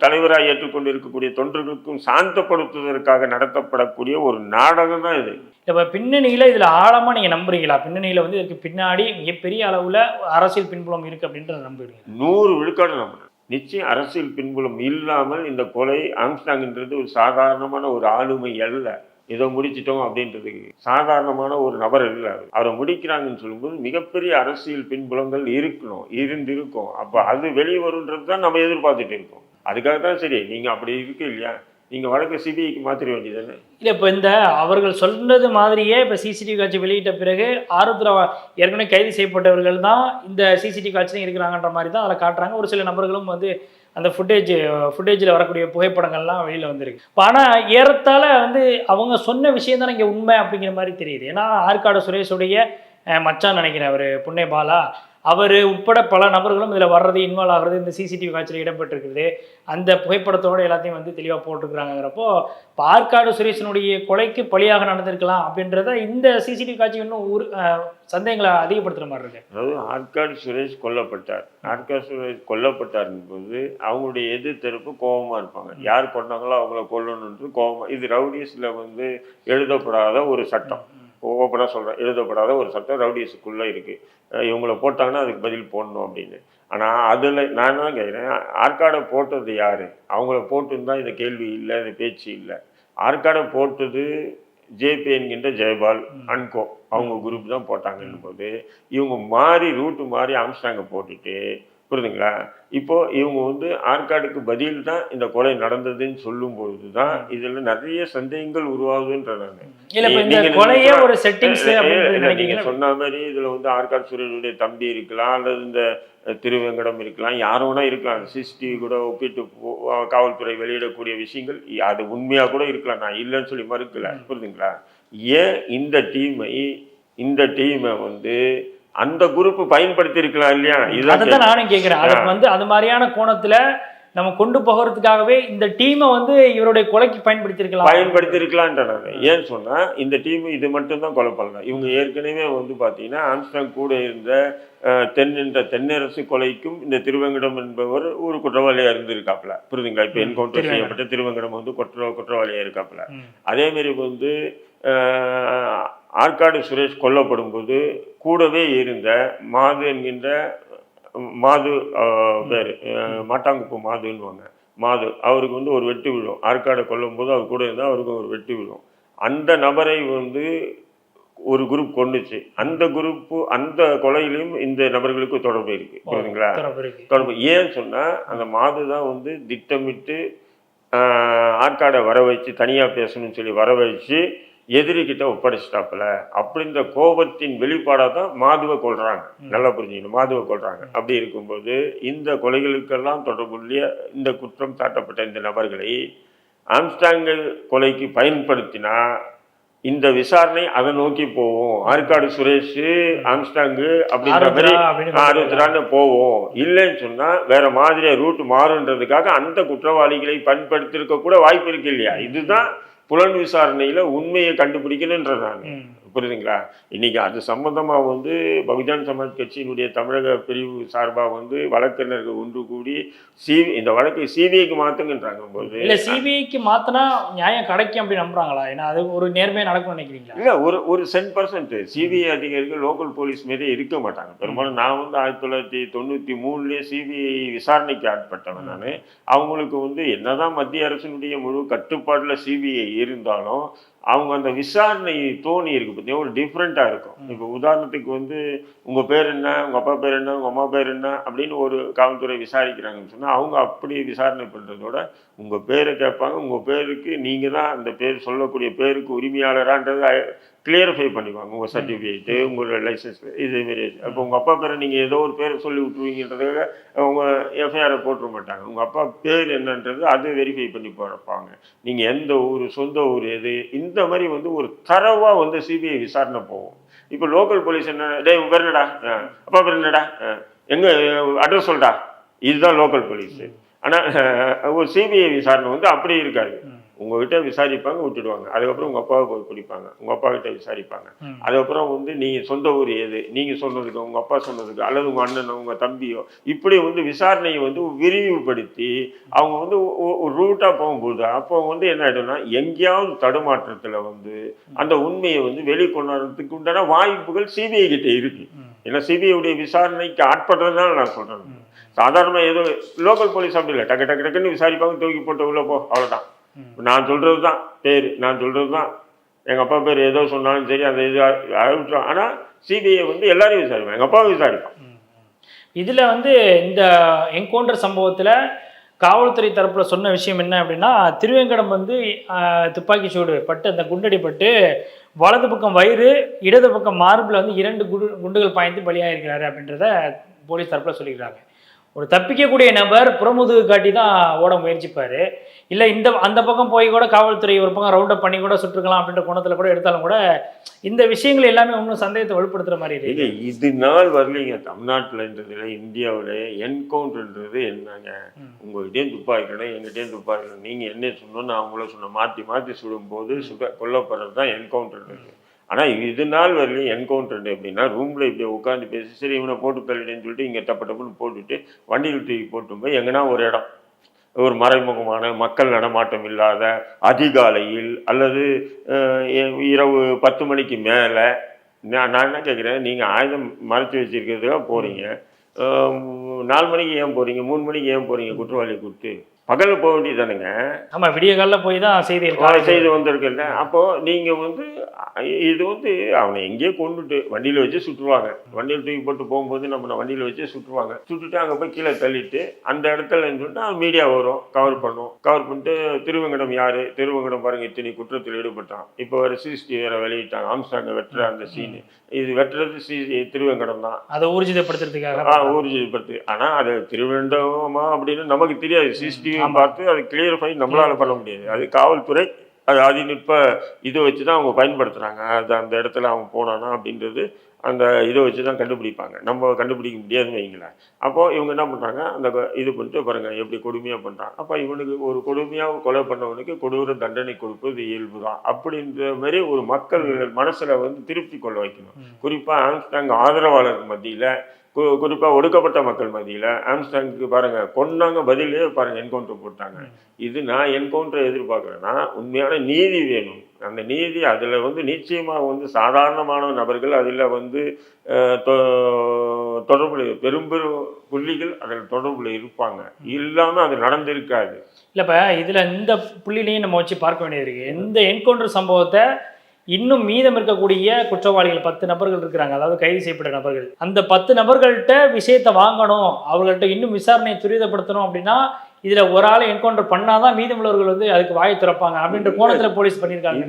தலைவராக ஏற்றுக்கொண்டு இருக்கக்கூடிய தொண்டர்களுக்கும் சாந்தப்படுத்துவதற்காக நடத்தப்படக்கூடிய ஒரு நாடகம் தான் இது. இப்ப பின்னணியில இதுல ஆழமா நீங்க நம்புறீங்களா? பின்னணியில வந்து இதுக்கு பின்னாடி மிகப்பெரிய அளவுல அரசியல் பின்புலம் இருக்கு அப்படின்றத நம்புறீங்க நூறு விழுக்காடு நம்புறேன். நிச்சயம் அரசியல் பின்புலம் இல்லாமல் இந்த கொலை ஆம்ஸ்டாங்ன்றது ஒரு சாதாரணமான ஒரு ஆளுமை அல்ல. இதை முடிச்சிட்டோம் அப்படின்றதுக்கு சாதாரணமான ஒரு நபர் இல்லை அவரை. முடிக்கிறாங்கன்னு சொல்லும்போது மிகப்பெரிய அரசியல் பின்புலங்கள் இருக்கணும் இருந்திருக்கும். அப்போ அது வெளியே வருன்றது தான் நம்ம எதிர்பார்த்துட்டு இருக்கோம். அதுக்காக தான் சரி நீங்கள் அப்படி இருக்கு இல்லையா? நீங்கள் வழக்கு சிபிஐக்கு மாத்திர வேண்டியதானே இல்லை இப்போ இந்த அவர்கள் சொன்னது மாதிரியே இப்போ சிசிடிவி காட்சி வெளியிட்ட பிறகு ஆருத்ரா ஏற்கனவே கைது செய்யப்பட்டவர்கள் தான் இந்த சிசிடிவி காட்சியும் இருக்கிறாங்கன்ற மாதிரி தான் அதில் காட்டுறாங்க. ஒரு சில நபர்களும் வந்து அந்த ஃபுட்டேஜ் ஃபுட்டேஜில் வரக்கூடிய புகைப்படங்கள்லாம் வெளியில் வந்திருக்கு. இப்போ ஆனால் ஏறத்தால் வந்து அவங்க சொன்ன விஷயம் தான் இங்கே உண்மை அப்படிங்கிற மாதிரி தெரியுது. ஏன்னா ஆற்காடு சுரேஷுடைய மச்சான் நினைக்கிறேன் அவர் புண்ணே பாலா. அவர் உட்பட பல நபர்களும் இதில் வர்றது இன்வால்வ் ஆகுறது இந்த சிசிடிவி காட்சியில் இடம்பெற்றிருக்குது அந்த புகைப்படத்தோட எல்லாத்தையும் வந்து தெளிவாக போட்டிருக்கிறாங்கிறப்போ ஆற்காடு சுரேஷனுடைய கொலைக்கு பலியாக நடந்திருக்கலாம் அப்படின்றத இந்த சிசிடிவி காட்சி இன்னும் ஒரு சந்தேகங்களை அதிகப்படுத்துகிற மாதிரி இருக்கு. அதாவது ஆற்காடு சுரேஷ் கொல்லப்பட்டார். ஆற்காடு சுரேஷ் கொல்லப்பட்டார் போது அவங்களுடைய எதிர்த்தரப்பு கோபமா இருப்பாங்க. யார் கொண்டாங்களோ அவங்கள கொல்லணுன்றது கோபமா இது ரவுடியஸில் வந்து எழுதப்படாத ஒரு சட்டம். ஓப்பனாக சொல்கிறேன் எழுதப்படாத ஒரு சட்டம் ரவுடியஸுக்குள்ளே இருக்குது இவங்கள போட்டாங்கன்னா அதுக்கு பதில் போடணும் அப்படின்னு. ஆனால் அதில் நான் தான் கேட்குறேன் ஆற்காடை போட்டது யார்? அவங்கள போட்டுன்னு இந்த கேள்வி இல்லை இந்த பேச்சு இல்லை. ஆற்காடை போட்டது ஜேபி என்கின்ற ஜெயபால் அன்கோ. அவங்க குரூப் தான் போட்டாங்கன்னும் போது இவங்க மாறி ரூட்டு மாறி ஆம்ஸ்டாங்க போட்டுட்டு புரியுதுங்களா? இப்போ இவங்க வந்து ஆற்காடுக்கு பதில் தான் இந்த கொலை நடந்ததுன்னு சொல்லும் பொழுது தான் இதுல நிறைய சந்தேகங்கள் உருவாகுதுன்ற நான். இல்ல இப்ப இந்த நீங்க கொலையே சொல்ற- ஒரு செட்டிங்ஸ் இல்ல, அப்படின்னு இல்ல, நீங்க நினைக்கிறீங்களா? சொன்ன மாதிரி இதுல வந்து ஆற்காடு சுரேஷுடைய தம்பி இருக்கலாம் அல்லது இந்த திருவேங்கடம் இருக்கலாம் யாரும் வேணா இருக்கலாம். சிசிடிவி கூட ஒப்பிட்டு காவல்துறை வெளியிடக்கூடிய விஷயங்கள் அது உண்மையா கூட இருக்கலாம். நான் இல்லைன்னு சொல்லி மறுக்கல. புரியுதுங்களா? ஏன் இந்த டீமை இந்த டீமை வந்து அந்த குரூப் பயன்படுத்தி இருக்கலாம் இல்லையா? இதுதான் நானும் கேட்கிறேன். அதுக்கு வந்து அது மாதிரியான கோணத்துல நம்ம கொண்டு போகிறதுக்காகவே இந்த டீமை வந்து இவருடைய கொலைக்கு பயன்படுத்தியிருக்கலாம். பயன்படுத்தி இருக்கலான்ற நான் ஏன்னு சொன்னா இந்த டீம் இது மட்டும் தான் கொலை பண்ணலாம் இவங்க ஏற்கனவே வந்து பாத்தீங்கன்னா ஆம்ஸ்டாங் கூட இருந்த அஹ், தென் என்ற தென்னரசு கொலைக்கும் இந்த திருவங்கடம் என்பவர் ஒரு குற்றவாளியா இருந்திருக்காப்ல புரியுதுங்களா? இப்போ என்கவுண்டர். செய்யப்பட்ட திருவங்கடம் வந்து குற்ற குற்றவாளியா இருக்காப்ல ம். அதே மாதிரி வந்து ஆற்காடு சுரேஷ் கொல்லப்படும் போது கூடவே இருந்த மாது என்கின்ற மாது பேர் மாட்டாங்குப்பு மாதுன்னுவாங்க மாது அவருக்கு வந்து ஒரு வெட்டு விழும். ஆற்காடை கொல்லும் போது அவர் கூட இருந்தால் அவருக்கு ஒரு வெட்டு விழும். அந்த நபரை வந்து ஒரு குரூப் கொண்டுச்சு. அந்த குரூப்பு அந்த கொலையிலையும் இந்த நபர்களுக்கு தொடர்பு இருக்கு. புரியுதுங்களா? தொடர்பு ஏன்னு சொன்னா அந்த மாது தான் வந்து திட்டமிட்டு ஆற்காடை வர வச்சு தனியா பேசணும்னு சொல்லி வர வச்சு எதிரிகிட்ட ஒப்படைச்சிட்டாப்புல அப்படின்ற கோபத்தின் வெளிப்பாடாக தான் மாதுவை கொள்றாங்க நல்லா புரிஞ்சுக்கணும் மாதுவை கொள்றாங்க அப்படி இருக்கும்போது இந்த கொலைகளுக்கெல்லாம் தொடர்புடைய இந்த குற்றம் சாட்டப்பட்ட இந்த நபர்களை ஆம்ஸ்டாங்கல் கொலைக்கு பயன்படுத்தினா இந்த விசாரணை அதை நோக்கி போகும். ஆற்காடு சுரேஷ் ஆம்ஸ்டாங்கு அப்படின்ற மாதிரி போவோம் இல்லைன்னு சொன்னா வேற மாதிரியா ரூட் மாறுன்றதுக்காக அந்த குற்றவாளிகளை பயன்படுத்திருக்க கூட வாய்ப்பு இருக்கு இல்லையா? இதுதான் புலன் விசாரணையில உண்மையை கண்டுபிடிக்கணுன்றது நான் புரியுதுங்களா? இன்னைக்கு அது சம்பந்தமா வந்து பகுஜன் சமாஜ் கட்சியினுடைய தமிழக பிரிவு சார்பா வந்து வழக்கறிஞர்கள் ஒன்று கூடி சி இந்த வழக்கை சிபிஐக்கு மாத்துங்கன்றாங்க போது. இல்ல சிபிஐக்கு மாத்தினா நியாயம் கிடைக்கும் அப்படி நம்புறாங்களா? ஏன்னா அது ஒரு நேர்மையா நடக்கும்னு நினைக்கிறீங்களா? இல்ல ஒரு ஒரு சென் பர்சன்ட் சிபிஐ அதிகாரிகள் லோக்கல் போலீஸ் மாரி இருக்க மாட்டாங்க. பெரும்பாலும் நான் வந்து ஆயிரத்தி தொள்ளாயிரத்தி தொண்ணூத்தி மூணுலயே சிபிஐ விசாரணைக்கு ஆட்பட்டவன் நான். அவங்களுக்கு வந்து என்னதான் மத்திய அரசினுடைய முழு கட்டுப்பாடுல சிபிஐ இருந்தாலும் அவங்க அந்த விசாரணை தோணி இருக்கு பார்த்தீங்கன்னா ஒரு டிஃப்ரெண்ட்டாக இருக்கும். இப்போ உதாரணத்துக்கு வந்து உங்கள் பேர் என்ன உங்கள் அப்பா பேர் என்ன உங்கள் அம்மா பேர் என்ன அப்படின்னு ஒரு காவல்துறை விசாரிக்கிறாங்கன்னு சொன்னால் அவங்க அப்படி விசாரணை பண்ணுறதோட உங்கள் பேரை கேட்பாங்க. உங்கள் பேருக்கு நீங்கள் தான் அந்த பேர் சொல்லக்கூடிய பேருக்கு உரிமையாளரான்றது கிளியரிஃபை பண்ணிக்குவாங்க உங்கள் சர்டிஃபிகேட்டு உங்களோட லைசன்ஸ் இதேமாரி அப்போ உங்கள் அப்பா பேரை நீங்கள் ஏதோ ஒரு பேரை சொல்லி விட்டுருவீங்கன்றதுக்காக அவங்க எஃப்ஐஆரை போட்டுற மாட்டாங்க. உங்கள் அப்பா பேர் என்னன்றது அதை வெரிஃபை பண்ணி போகிறப்பாங்க நீங்கள் எந்த ஊர் சொந்த ஊர் எது இந்த மாதிரி வந்து ஒரு தரவாக வந்து சிபிஐ விசாரணை போகும். இப்போ லோக்கல் போலீஸ் என்ன டேய் உன் பேர் என்னடா. அப்பா பேர் என்னடா. எங்க அட்ரஸ் சொல்டா? இதுதான் லோக்கல் போலீஸ் ஆனால் ஒரு சிபிஐ விசாரணை வந்து அப்படி இருக்காது. உங்ககிட்ட விசாரிப்பாங்க விட்டுடுவாங்க. அதுக்கப்புறம் உங்கள் அப்பாவை போய் பிடிப்பாங்க. உங்கள் அப்பா கிட்ட விசாரிப்பாங்க. அதுக்கப்புறம் வந்து நீங்கள் சொந்த ஊர் எது? நீங்கள் சொன்னதுக்கு உங்கள் அப்பா சொன்னதுக்கு அல்லது உங்கள் அண்ணனோ உங்கள் தம்பியோ இப்படி வந்து விசாரணையை வந்து விரிவுபடுத்தி அவங்க வந்து ஒரு ரூட்டாக போகும்போது அப்போ வந்து என்ன ஆகிடும்னா எங்கேயாவது தடுமாற்றத்தில் வந்து அந்த உண்மையை வந்து வெளிக்கொணர்றதுக்கு உண்டான வாய்ப்புகள் சிபிஐ கிட்ட இருக்கு. ஏன்னா சிபிஐ உடைய விசாரணைக்கு ஆட்படுறதுனால நான் சொல்கிறேன் ம். சாதாரணமாக ஏதோ லோக்கல் போலீஸ் அப்படி இல்லை. டக்கு டக்கு டக்குன்னு விசாரிப்பாங்க தூக்கி போட்டு உள்ள போ. அவ்வளோதான். நான் சொல்கிறது தான். பேர் நான் சொல்கிறது தான். எங்கள் அப்பா பேர் ஏதோ சொன்னாலும் சரி அந்த இது விட்டுரும் ஆனால் சிபிஐ வந்து எல்லாரையும் விசாரிப்பான் எங்கள் அப்பாவை விசாரிப்பான். இதுல வந்து இந்த என்கவுண்டர் சம்பவத்துல காவல்துறை தரப்புல சொன்ன விஷயம் என்ன அப்படின்னா திருவேங்கடம் வந்து துப்பாக்கி சூடு பட்டு அந்த குண்டடி பட்டு வலது பக்கம் வயிறு இடது பக்கம் மார்பில் வந்து இரண்டு குண்டு குண்டுகள் பாய்ந்து பலியாயிருக்கிறாரு அப்படின்றத போலீஸ் தரப்புல சொல்லிக்கிறாங்க. ஒரு தப்பிக்கக்கூடிய நபர் புறமுதுகு காட்டி தான் ஓட முயற்சிப்பாரு. இல்லை இந்த அந்த பக்கம் போய் கூட காவல்துறை ஒரு பக்கம் ரவுண்ட் அப் பண்ணி கூட சுட்டுருக்கலாம் அப்படின்ற கோணத்தில் கூட எடுத்தாலும் கூட இந்த விஷயங்கள் எல்லாமே இன்னும் சந்தேகத்தை வலுப்படுத்துற மாதிரி இருக்கு. இது நாள் வரலைங்க. தமிழ்நாட்டில்ன்றதுல இந்தியாவில் என்கவுண்டர்ன்றது என்னங்க. உங்கள்கிட்டயும் துப்பாக்கிடணும் எங்கிட்டயும் துப்பாக்கிடணும் நீங்கள் என்ன சொன்னோம் நான் அவங்கள சொன்ன மாற்றி மாற்றி சுடும்போது சுட கொல்லப்படுறது தான் என்கவுண்டர்ன்றது ஆனால் இது நாள் வரலையும் என்கவுண்டர் எப்படின்னா ரூமில் இப்படி உட்காந்து பேசி சரி இவனை போட்டு தள்ளிடுன்னு சொல்லிட்டு இங்கே டப்பு டப்புன்னு போட்டுட்டு வண்டியில் தூக்கி போட்டு போய் எங்கன்னா ஒரு இடம். ஒரு மறைமுகமான மக்கள் நடமாட்டம் இல்லாத அதிகாலையில் அல்லது இரவு பத்து மணிக்கு மேலே. நான் நான் என்ன கேட்குறேன் நீங்கள் ஆயுதம் மறைச்சி வச்சிருக்கிறதுக்காக போகிறீங்க நாலு மணிக்கு ஏன் போகிறீங்க மூணு மணிக்கு ஏன் போகிறீங்க குற்றவாளியை கூப்பிட்டு பகலில் போக வேண்டியதானுங்க ஆமா விடிய காலைல போய் தான் கொலை செய்து வந்திருக்குல்ல. அப்போ நீங்க வந்து இது வந்து அவனை எங்கேயோ கொண்டுட்டு வண்டியில வச்சு சுட்டுருவாங்க. வண்டியில் தூக்கி போட்டு போகும்போது நம்ம வண்டியில வச்சு சுட்டுருவாங்க. சுட்டுட்டு அங்க போய் கீழே தள்ளிட்டு அந்த இடத்துல சொல்லிட்டு மீடியா வரும். கவர் பண்ணும். கவர் பண்ணிட்டு திருவங்கடம் யாரு? திருவங்கடம் பாருங்க இத்தனை குற்றத்தில் ஈடுபட்டான். இப்போ வர சிசிடிவி வேற வெளியிட்டாங்க. ஆம்ஸ்டாங்க வெட்டுற அந்த சீனு இது வெட்டுறது சி திருவங்கடம் தான். அதை ஊர்ஜிதப்படுத்துறதுக்காக ஆ ஊர்ஜிதப்படுத்து. ஆனா அது திருவனந்தபுரமா அப்படின்னு நமக்கு தெரியாது. சிசிடிவி ஆமா. பார்த்து அது கிளியரிஃபை நம்மளால பண்ண முடியாது. அது காவல்துறை அது அதிநுட்ப இதை வச்சு தான் அவங்க பயன்படுத்துறாங்க. அது அந்த இடத்துல அவன் போனானா அப்படின்றது அந்த இதை வச்சு தான் கண்டுபிடிப்பாங்க. நம்ம கண்டுபிடிக்க முடியாதுன்னு வைங்களேன். அப்போ இவங்க என்ன பண்றாங்க? அந்த இது பண்ணிட்டு பாருங்க எப்படி கொடுமையா பண்றான் அப்போ இவனுக்கு ஒரு கொடுமையா கொலை பண்ணவனுக்கு கொடூர தண்டனை கொடுப்பது இயல்பு தான் அப்படின்ற மாதிரி ஒரு மக்கள் மனசுல வந்து திருப்தி கொள்ள வைக்கணும். ம். குறிப்பா ஆம்ஸ்டாங் ஆதரவாளர் மத்தியில கு- குறிப்பா ஒடுக்கப்பட்ட மக்கள் மத்தியில ஆம்ஸ்டாங்க்கு பாருங்க கொன்னாங்க பதிலே பாருங்க என்கவுண்டர் போட்டாங்க. இது நான் என்கவுண்டர் எதிர்பார்க்குறேன்னா உண்மையான நீதி வேணும். அந்த நீதி அதுல வந்து நிச்சயமா வந்து சாதாரணமான நபர்கள் அதுல வந்து அஹ், தொ- தொடர்புல பெரும்பெரும் புள்ளிகள் அதில் தொடர்புல இருப்பாங்க. இல்லாம அது நடந்திருக்காது. இல்லப்ப இதுல இந்த புள்ளிலையும் நம்ம வச்சு பார்க்க வேண்டியது இருக்கு. இந்த என்கவுண்டர் சம்பவத்தை இன்னும் மீதம் இருக்கக்கூடிய குற்றவாளிகள் பத்து நபர்கள் இருக்கிறாங்க. அதாவது கைது செய்யப்பட்ட நபர்கள். அந்த பத்து நபர்கள்ட்ட விஷயத்தை வாங்கணும். அவர்கள்ட்ட இன்னும் விசாரணையை துரிதப்படுத்தணும் அப்படின்னா இதுல ஒரு ஆளை என்கவுண்டர் பண்ணாதான் மீதமுள்ளவர்கள் வந்து அதுக்கு வாயை திறப்பாங்க அப்படின்ற கோணத்துல போலீஸ் பண்ணியிருக்காங்க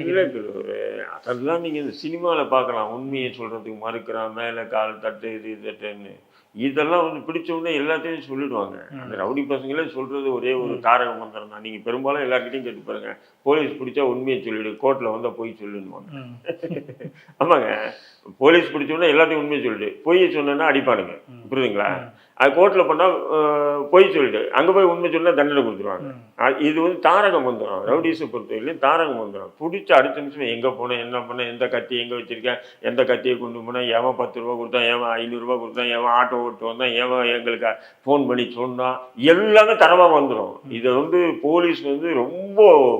அதெல்லாம் நீங்க இந்த சினிமால பார்க்கலாம். உண்மையை சொல்றதுக்கு மறுக்கிறான் மேல கால் தட்டு இது தட்டுன்னு. இதெல்லாம் வந்து பிடிச்ச உடனே எல்லாத்தையும் சொல்லிடுவாங்க. அந்த ரவுடி பசங்களே சொல்றது ஒரே ஒரு தாரக மந்திரம் தான் நீங்க பெரும்பாலும் எல்லார்கிட்டையும் கேட்டு பாருங்க. போலீஸ் பிடிச்சா உண்மையை சொல்லிடு கோர்ட்ல வந்தா போய் ம். ஆமாங்க. போலீஸ் பிடிச்ச உடனே எல்லாத்தையும் உண்மையை சொல்லிடு. பொய்யை சொன்னா அடிப்பானுங்க. ம். புரியுதுங்களா? அது கோர்ட்ல பண்ணா அஹ், பொய் சொல்லிடு. அங்க போய் உண்மை சொன்னா தண்டனை கொடுத்துருவாங்க. இது வந்து தாரக மந்திரம். ரவுடிஸை பொறுத்தவரையிலும் தாரக மந்திரம். பிடிச்ச அடுத்த நிமிஷம் எங்கே போனேன் என்ன பண்ணேன் எந்த கத்தி எங்கே வச்சிருக்கேன் எந்த கத்தியை கொண்டு போனேன் ஏவன் பத்து ரூபா கொடுத்தான் ஏவன் ஐநூறுரூவா கொடுத்தான் ஏவன் ஆட்டோ ஓட்டு வந்தான் ஏவன் எங்களுக்கு ஃபோன் பண்ணி சொன்னான். எல்லாமே தரமாக வந்துடும் இதை வந்து போலீஸ் வந்து ரொம்ப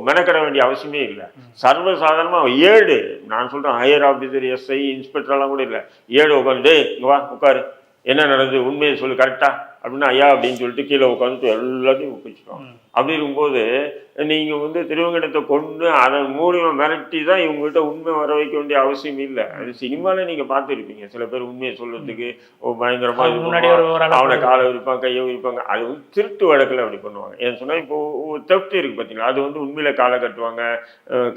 மெனக்கட வேண்டிய அவசியமே இல்லை. சர்வசாதாரணமாக ஏழு நான் சொல்கிறேன் ஹையர் ஆஃபீஸர் எஸ்ஐ இன்ஸ்பெக்டர்லாம் கூட இல்லை. ஏழு உட்காந்து டே இங்கே வா உட்காரு. என்ன நடந்தது? உண்மையை சொல்லு கரெக்டா அப்படின்னா ஐயா அப்படின்னு சொல்லிட்டு கீழே உட்காந்துட்டு எல்லாத்தையும் ஒப்பிச்சிட்டோம். அப்படி இருக்கும்போது நீங்கள் வந்து திருவங்கடத்தை கொண்டு அதன் மூலியமாக மிரட்டி தான் இவங்ககிட்ட உண்மை வர வைக்க வேண்டிய அவசியம் இல்லை. அது சினிமாவில் நீங்கள் பார்த்துருப்பீங்க. சில பேர் உண்மையை சொல்றதுக்கு ஓ பயங்கரமாக முன்னாடி அவனை காலை விரிப்பாங்க கையை விரிப்பாங்க. அது வந்து திருட்டு வழக்கில் அப்படி பண்ணுவாங்க. ஏன்னு சொன்னால் இப்போ தெஃப்ட் இருக்கு பார்த்தீங்களா அது வந்து உண்மையில காலை கட்டுவாங்க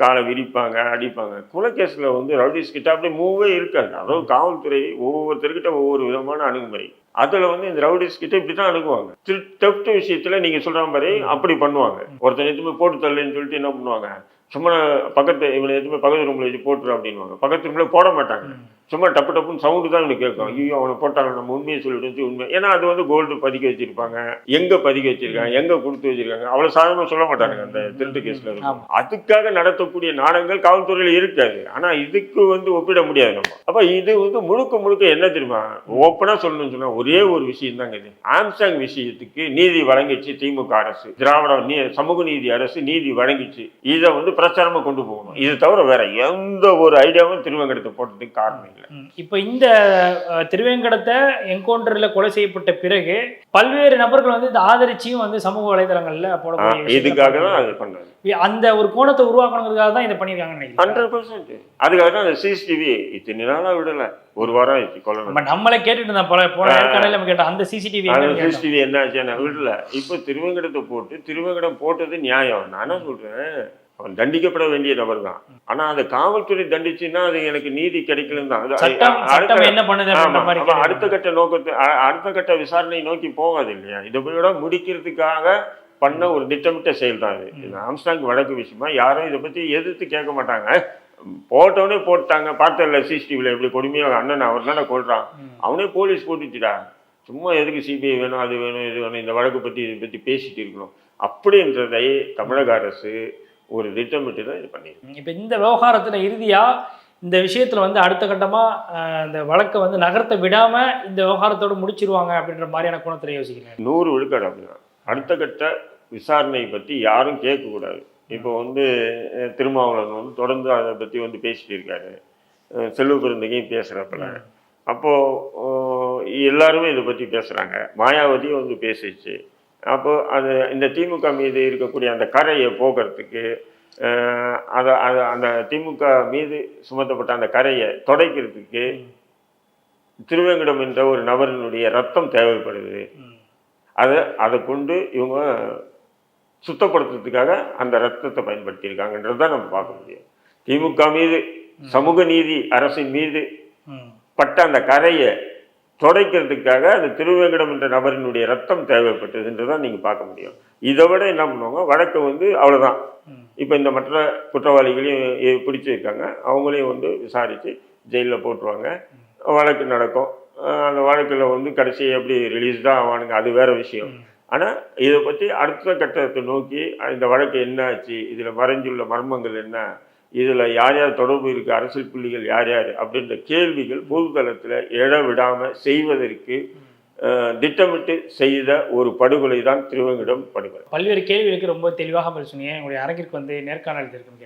காலை விரிப்பாங்க அடிப்பாங்க. குலக்கேஸில் வந்து ரவுடிஸ் கிட்ட அப்படி மூவே இருக்காது. அதாவது காவல்துறை ஒவ்வொருத்தர்கிட்ட ஒவ்வொரு விதமான அணுகுமுறை. அதில் வந்து இந்த ரவுடிஸ் கிட்ட இப்படி தான் அணுகுவாங்க. திரு தெஃப்ட் விஷயத்தில் நீங்கள் சொல்கிற மாதிரி அப்படி அப்படி பண்ணுவாங்க. ஒருத்தன் எதுவுமே போட்டு தரலன்னு சொல்லிட்டு என்ன பண்ணுவாங்க? சும்மா பக்கத்து இவனை எதுவுமே பக்கத்து ரூமில் வச்சு போட்டுரு அப்படின்வாங்க பக்கத்து ரூமில் போட மாட்டாங்க. சும்மா டப்பு டப்புன்னு சவுண்டு தான் எனக்கு கேட்கும். ஐயோ அவனை போட்டாங்க நம்ம உண்மையை சொல்லிட்டு உண்மை. ஏன்னா அது வந்து கோல்டு பதிக்க வச்சிருப்பாங்க. எங்க பதிக்க வச்சிருக்காங்க? எங்க கொடுத்து வச்சிருக்காங்க? அவ்வளவு சாதாரணமா சொல்ல மாட்டாங்க அந்த திருட்டு கேஸ்ல. அதுக்காக நடத்தக்கூடிய நாடகங்கள் காவல்துறையில இருக்காது. ஆனா இதுக்கு வந்து ஒப்பிட முடியாது நம்ம. அப்ப இது வந்து முழுக்க முழுக்க என்ன தெரியுமா? ஓப்பனா சொல்லணும்னு சொன்னா ஒரே ஒரு விஷயம் தாங்க இது. ஆம்சாங் விஷயத்துக்கு நீதி வழங்கிச்சு திமுக அரசு. திராவிட நீ சமூக நீதி அரசு நீதி வழங்கிச்சு. இதை வந்து பிரச்சாரமா கொண்டு போகணும். இது தவிர வேற எந்த ஒரு ஐடியாவும் திருவங்கடத்தை போட்டதுக்கு காரணம். இப்ப இந்த திருவேங்கடத்தை என்கவுண்டர்ல கொலை செய்யப்பட்ட பிறகு பல்வேறு நபர்கள் வந்து இந்த ஆதரிச்சியும் வந்து சமூக வலைதளங்கள்ல போடக்கூடிய இதுக்காக தான். அது அந்த ஒரு கோணத்தை உருவாக்கணுங்கிறதுக்காக தான் இதை ஹண்ட்ரட் பர்சன்ட் அதுக்காக தான் அந்த சிசிடிவி இத்தனை நாளா விடல. ஒரு வாரம் ஆயிடுச்சு நம்ம நம்மளே கேட்டுட்டு இருந்தோம் போல போன நேர்காணல நம்ம கேட்டோம். அந்த சிசிடிவி சிசிடிவி என்ன ஆச்சு நான் விடல. இப்போ திருவங்கடத்தை போட்டு திருவங்கடம் போட்டது நியாயம். நான் என்ன சொல்றேன். அவன் தண்டிக்கப்பட வேண்டிய நபர் தான். ஆனா அதை காவல்துறை தண்டிச்சுன்னா அது எனக்கு நீதி கிடைக்கலன்னு தான். அடுத்த- கட்ட நோக்கத்தை அடுத்த கட்ட விசாரணை நோக்கி போகாது இல்லையா? இதை விட முடிக்கிறதுக்காக பண்ண ஒரு திட்டமிட்ட செயல் தான் இது. ஆம்ஸ்டாங் வழக்கு விஷயமா யாரும் இதை பத்தி எதிர்த்து கேட்க மாட்டாங்க. போட்டவனே போட்டாங்க. பார்த்தல சிசிடிவில எப்படி கொடுமையாக அண்ணன் அவர் தானே கொள்றான். அவனே போலீஸ் போட்டுச்சுடா. சும்மா எதுக்கு சிபிஐ வேணும் அது வேணும் இது வேணும் இந்த வழக்கு பத்தி இதை பத்தி பேசிட்டு இருக்கணும். அப்படின்றதை தமிழக அரசு ஒரு திட்டமிட்டு தான் இது பண்ணிருக்கு இப்ப இந்த விவகாரத்துல இறுதியா இந்த விஷயத்துல வந்து அடுத்த கட்டமா அஹ், இந்த வழக்கை வந்து நகர்த்த விடாம இந்த விவகாரத்தோட முடிச்சிருவாங்க அப்படின்ற மாதிரியான கோணத்துல யோசிக்கிறேன் நூறு விழுக்காடு அப்படிதான். அடுத்த கட்ட விசாரணை பற்றி யாரும் கேட்கக்கூடாது. இப்போ வந்து திருமாவளவன் வந்து தொடர்ந்து அதை பற்றி வந்து பேசிட்டு இருக்காரு. செல்வ பெருந்தகையும் பேசுகிறப்பல அப்போது எல்லாருமே இதை பற்றி பேசுகிறாங்க மாயாவதியும் வந்து பேசிச்சு. அப்போ அது இந்த திமுக மீது இருக்கக்கூடிய அந்த கரையை போக்குறதுக்கு அதை அதை அந்த திமுக மீது சுமத்தப்பட்ட அந்த கரையை துடைக்கிறதுக்கு திருவேங்கடம் என்ற ஒரு நபரினுடைய ரத்தம் தேவைப்படுது. அதை அதை கொண்டு இவங்க சுத்தப்படுத்துறதுக்காக அந்த ரத்தத்தை பயன்படுத்தியிருக்காங்கன்றது தான் நம்ம பார்க்க முடியும் திமுக மீது சமூக நீதி அரசின் மீது. பட்ட அந்த கரையை துடைக்கிறதுக்காக அந்த திருவேங்கடம் என்ற நபரினுடைய ரத்தம் தேவைப்பட்டதுன்றதான் நீங்கள் பார்க்க முடியும். இதை விட என்ன பண்ணுவாங்க? வழக்கை வந்து அவ்வளோதான். இப்போ இந்த மற்ற குற்றவாளிகளையும் எ- பிடிச்சு வைக்காங்க அவங்களையும் வந்து விசாரித்து ஜெயிலில் போட்டுருவாங்க. வழக்கு நடக்கும். அந்த வழக்கில் வந்து கடைசி எப்படி ரிலீஸ் தான் ஆவானுங்க? அது வேற விஷயம். ஆனால் இதை பற்றி அடுத்த கட்டத்தை நோக்கி இந்த வழக்கு என்ன ஆச்சு இதில் மறைஞ்சுள்ள மர்மங்கள் என்ன? இதில் யார் யார் தொடர்பு இருக்குது அரசியல் புள்ளிகள் யார் யார் அப்படின்ற கேள்விகள் பொதுதளத்தில் இட விடாமல் செய்வதற்கு திட்டமிட்டு செய்த ஒரு படுகொலை தான் திருவங்கிடம் படுகொலை. பல்வேறு கேள்விகளுக்கு ரொம்ப தெளிவாக பதில் சொன்னீங்க. உங்களுடைய அரங்கிற்கு வந்து நேர்காணல் இருக்கும்